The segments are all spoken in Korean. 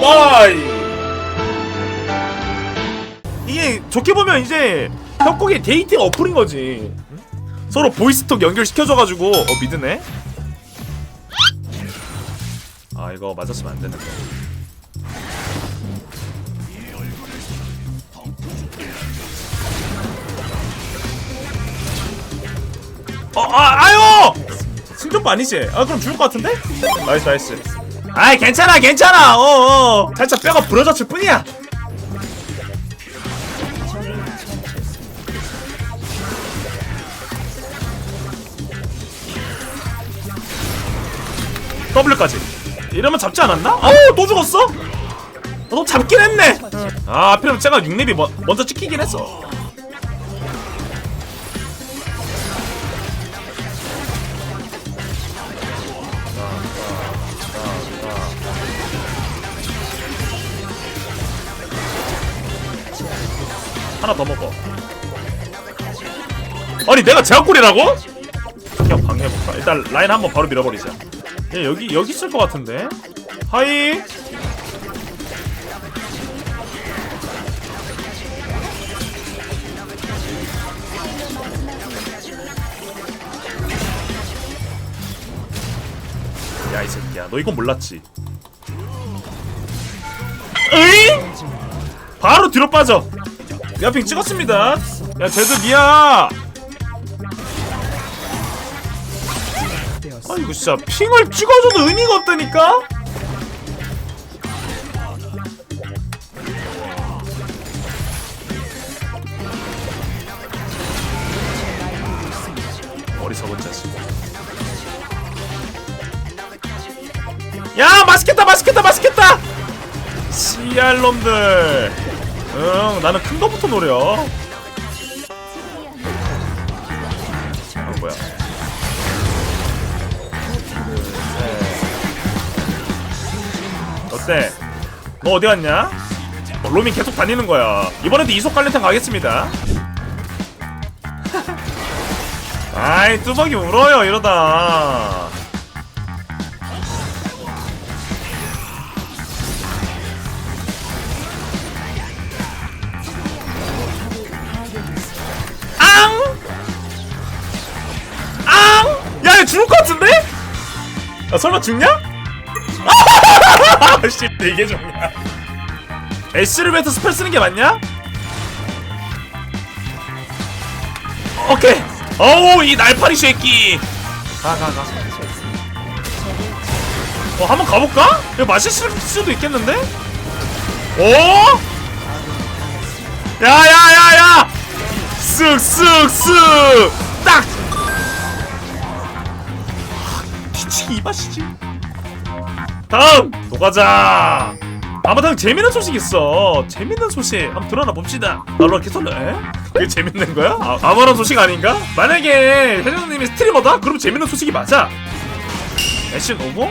마이 이게 좋게 보면 이제 협곡의 데이팅 어플인 거지 응? 서로 보이스톡 연결시켜줘가지고 어 미드네 아 이거 맞았으면 안 되는데 어, 아, 아유! 승전부 아니지? 아, 그럼 죽을 것 같은데? 나이스, 나이스. 아이, 괜찮아, 괜찮아! 어, 어. 살짝 뼈가 부러졌을 뿐이야! W까지. 이러면 잡지 않았나? 어우, 또 죽었어? 어, 너 잡긴 했네! 아, 하필이면 제가 6렙이 먼, 먼저 찍히긴 했어. 하나 더 먹어. 아니 내가 제압골이라고? 그냥 방해해볼까? 일단 라인 한번 바로 밀어버리자. 얘 여기 여기 있을 것 같은데. 하이. 야 이 새끼야, 너 이건 몰랐지? 으이? 바로 뒤로 빠져. 내가 핑 찍었습니다. 야, 쟤들 미야. 아, 이거 진짜 핑을 찍어줘도 의미가 없다니까? 어리석은 자식. 야, 맛있겠다, 맛있겠다, 맛있겠다! 씨알놈들. 응, 나는 큰 거부터 노려. 아, 뭐야? 어때? 너 어디 갔냐? 어, 로밍 계속 다니는 거야. 이번에도 이속 관련탕 가겠습니다. 아이, 뚜벅이 울어요, 이러다. 야, 설마 죽냐? 씨, 이게 좋냐? 애쉬를 베터 스펠 쓰는 게 맞냐? 오케이. 어우, 이 날파리 새끼. 가, 가, 가. 어, 한번 가볼까? 이거 맛있을 수도 있겠는데? 오? 야, 야, 야, 야! 쓱 쓱 쓱 딱 뒤치기 이 맛이지 다음 또 가자 아무튼 재밌는 소식 있어 재밌는 소식 한번 드러나 봅시다 나로 이렇게 설레 에? 그게 재밌는 거야? 아, 아무런 소식 아닌가? 만약에 회장님이 스트리머다? 그럼 재밌는 소식이 맞아 애쉬 오고?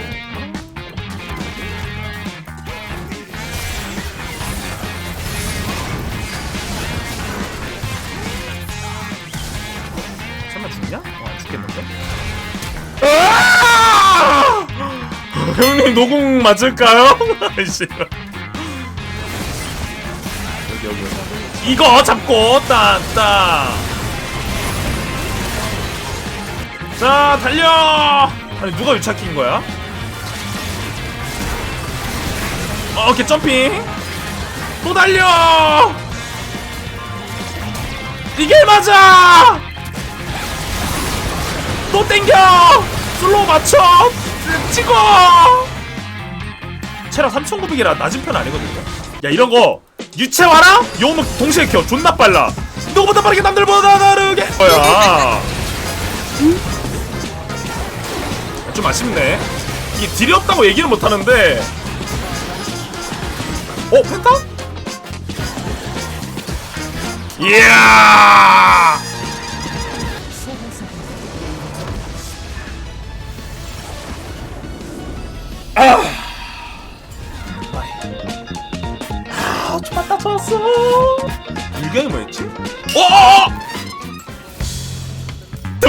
형님 노공 맞을까요? 아이씨. 여기 여기. 이거 잡고 따따. 자 달려. 아니 누가 유착킨 거야? 어, 오케이 점핑. 또 달려. 이게 맞아. 또 땡겨 슬로우 맞춰 찍어! 체력 3900이라 낮은 편 아니거든요. 야 이런 거 유채 와라 용목 동시에 켜. 존나 빨라. 누구보다 빠르게 남들보다 다르게. 뭐야? 좀 아쉽네. 이게 딜이 없다고 얘기는 못하는데. 어 펜타? 이야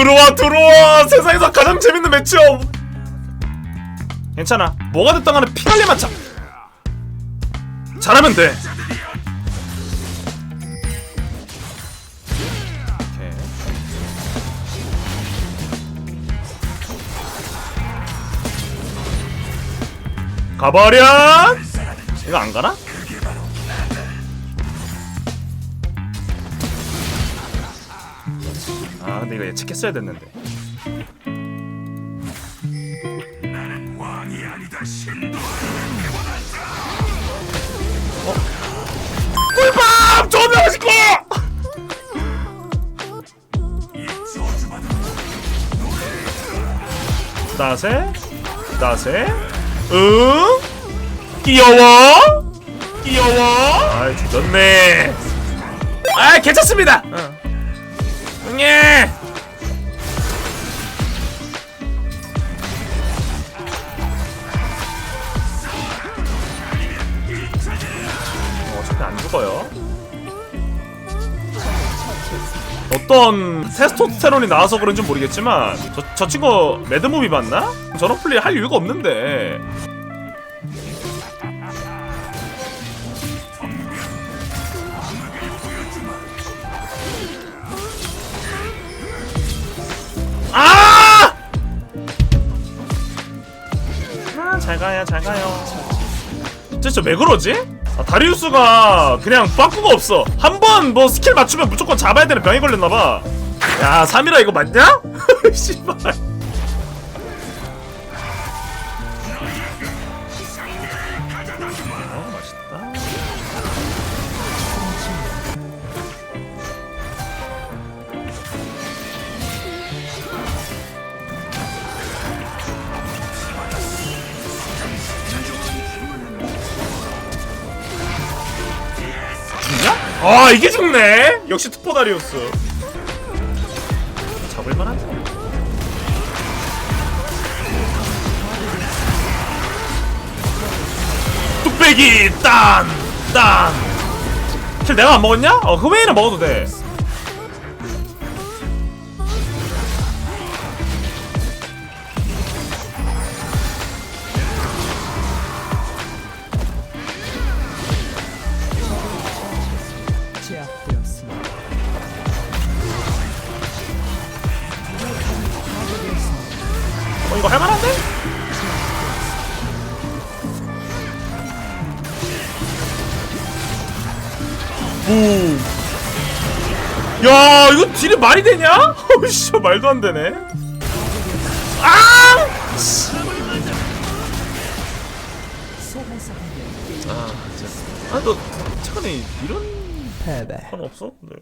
들어와 들어와 세상에서 가장 재밌는 매치업. 괜찮아. 뭐가 됐든 간에 피갈리 맞자. 잘하면 돼. 가버려! 이거 안 가나? 이거 예측했어야 됐는데 어? 꿀밤! 존나 맛있고! 나세? 나세? 응? 귀여워? 귀여워? 아이 좋네 아 괜찮습니다 응. 응예 죽어요 어떤 테스토스테론이 나와서 그런지 모르겠지만 저, 저 친구 매드무비 봤나? 저런 플레이 할 이유가 없는데 아! 아, 잘 가요, 잘 가요. 진짜 왜 그러지? 아, 다리우스가 그냥 빠꾸가 없어. 한 번 뭐 스킬 맞추면 무조건 잡아야 되는 병이 걸렸나봐. 야, 3이라 이거 맞냐? 씨발. 아 이게 죽네. 역시 투포다리우스. 잡을만하지 뚝배기 딴 딴. 킬 내가 안 먹었냐? 어 흐웨이는 먹어도 돼 오. 야 이거 딜이 말이 되냐? 어이씨 말도 안 되네. 아! 아, 진짜. 아, 너 최근에 이런 패배. 건 없어? 네.